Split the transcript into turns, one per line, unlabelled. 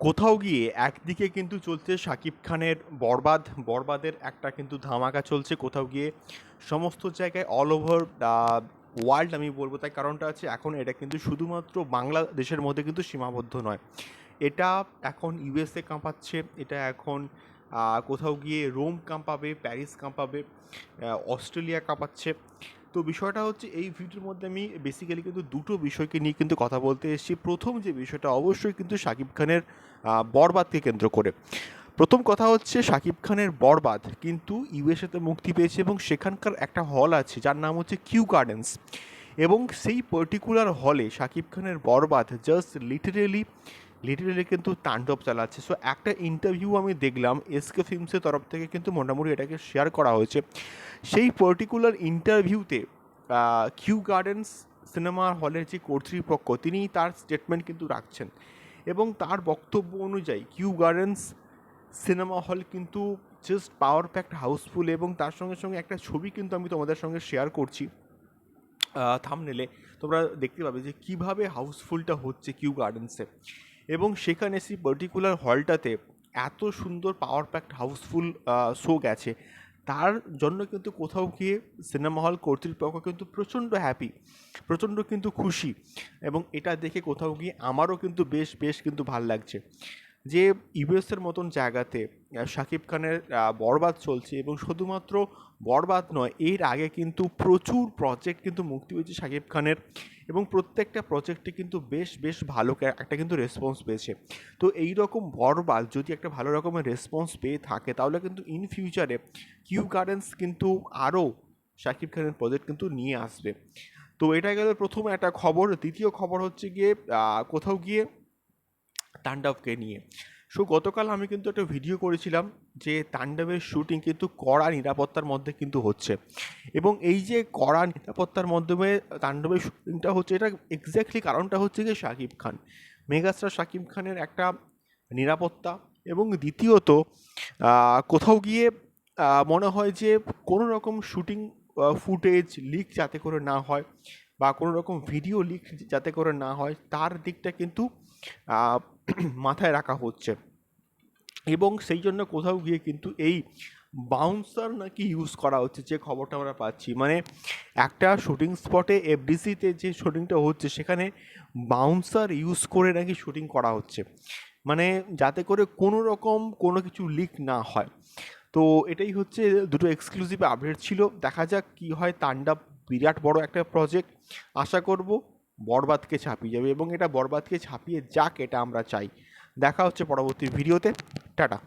কোথাও গিয়ে একদিকে কিন্তু চলছে শাকিব খানের বরবাদ, বরবাদের একটা কিন্তু ধামাকা চলছে। কোথাও গিয়ে সমস্ত জায়গায় অল ওভার ওয়ার্ল্ড আমি বলব তাই কারণটা আছে এখন এটা কিন্তু শুধুমাত্র বাংলাদেশের মধ্যে কিন্তু সীমাবদ্ধ নয়। এটা এখন ইউএসএ কাঁপাচ্ছে, এটা এখন কোথাও গিয়ে রোম কাঁপাবে, প্যারিস কাঁপাবে অস্ট্রেলিয়া কাঁপাচ্ছে। তো বিষয়টা হচ্ছে এই ভিডিওর মধ্যে আমি বেসিক্যালি কিন্তু দুটো বিষয়কে নিয়ে কিন্তু কথা বলতে এসেছি। প্রথম যে বিষয়টা অবশ্যই কিন্তু শাকিব খানের বরবাদকে কেন্দ্র করে। প্রথম কথা হচ্ছে শাকিব খানের বরবাদ কিন্তু ইউএসএতে মুক্তি পেয়েছে এবং সেখানকার একটা হল আছে যার নাম হচ্ছে কিউ গার্ডেন্স এবং সেই পার্টিকুলার হলে শাকিব খানের বরবাদ জাস্ট লিটারেলি লিটারেলি কিন্তু তাণ্ডব চালাচ্ছে। সো একটা ইন্টারভিউ আমি দেখলাম এসকে ফিল্মসের তরফ থেকে কিন্তু মোটামুটি এটাকে শেয়ার করা হয়েছে। সেই পার্টিকুলার ইন্টারভিউতে কিউ গার্ডেন্স সিনেমা হলের যে কর্তৃপক্ষ তিনি তার স্টেটমেন্ট কিন্তু রাখছেন। এবং তার বক্তব্য অনুযায়ী কিউ গার্ডেন্স সিনেমা হল কিন্তু জাস্ট পাওয়ার প্যাক্ট হাউসফুল এবং তার সঙ্গে সঙ্গে একটা ছবি কিন্তু আমি তোমাদের সঙ্গে শেয়ার করছি থামনেলে তোমরা দেখতে পাবে যে কীভাবে হাউসফুলটা হচ্ছে কিউ গার্ডেন্সে এবং সেখানে সেই পার্টিকুলার হলটাতে এত সুন্দর পাওয়ার প্যাক্ট হাউসফুল শো গেছে। তার জন্য কিন্তু কোথাও গিয়ে সিনেমা হল কর্তৃপক্ষ কিন্তু প্রচণ্ড হ্যাপি প্রচণ্ড কিন্তু খুশি এবং এটা দেখে কোথাও গিয়ে আমারও কিন্তু বেশ বেশ কিন্তু ভালো লাগছে। যে ইউএসের মতন জায়গাতে শাকিব খানের বরবাদ চলছে এবং শুধুমাত্র বরবাদ নয়, এর আগে কিন্তু প্রচুর প্রজেক্ট কিন্তু মুক্তি হয়েছে শাকিব খানের এবং প্রত্যেকটা প্রজেক্টে কিন্তু বেশ বেশ ভালো একটা কিন্তু রেসপন্স পেয়েছে। তো এই রকম বরবাদ যদি একটা ভালো রকমের রেসপন্স পেয়ে থাকে, তাহলে কিন্তু ইন ফিউচারে কিউ গার্ডেন্স কিন্তু আরও শাকিব খানের প্রজেক্ট কিন্তু নিয়ে আসবে। তো এটা গেল প্রথম একটা খবর। দ্বিতীয় খবর হচ্ছে গিয়ে কোথাও গিয়ে তাণ্ডবকে নিয়ে। সো গতকাল আমি কিন্তু একটা ভিডিও করেছিলাম যে তাণ্ডবের শুটিং কিন্তু কড়া নিরাপত্তার মধ্যে কিন্তু হচ্ছে। এবং এই যে কড়া নিরাপত্তার মাধ্যমে তাণ্ডবের শুটিংটা হচ্ছে, এটা এক্স্যাক্টলি কারণটা হচ্ছে যে শাকিব খান। মেগাস্টার শাকিব খানের একটা নিরাপত্তা এবং দ্বিতীয়ত কোথাও গিয়ে মনে হয় যে কোনো রকম শুটিং ফুটেজ লিক যাতে করে না হয় বা কোনো রকম ভিডিও লিক যাতে করে না হয়, তার দিকটা কিন্তু মাথায় রাখা হচ্ছে। এবং সেই জন্য কোথাও গিয়ে কিন্তু এই বাউন্সার নাকি ইউজ করা হচ্ছে, যে খবরটা আমরা পাচ্ছি। মানে একটা শুটিং স্পটে এফডিসিতে যে শুটিংটা হচ্ছে, সেখানে বাউন্সার ইউজ করে নাকি শুটিং করা হচ্ছে। মানে যাতে করে কোনো রকম কোনো কিছু লিক না হয়। তো এটাই হচ্ছে দুটো এক্সক্লুসিভ আপডেট ছিল। দেখা যাক কি হয়। তাণ্ডব বিরাট বড় একটা প্রজেক্ট আশা করব বরবাদকে ছাপিয়ে যাবে এবং এটা বরবাদকে ছাপিয়ে যাক এটা আমরা চাই। দেখা হচ্ছে পরবর্তী ভিডিওতে। টাটা।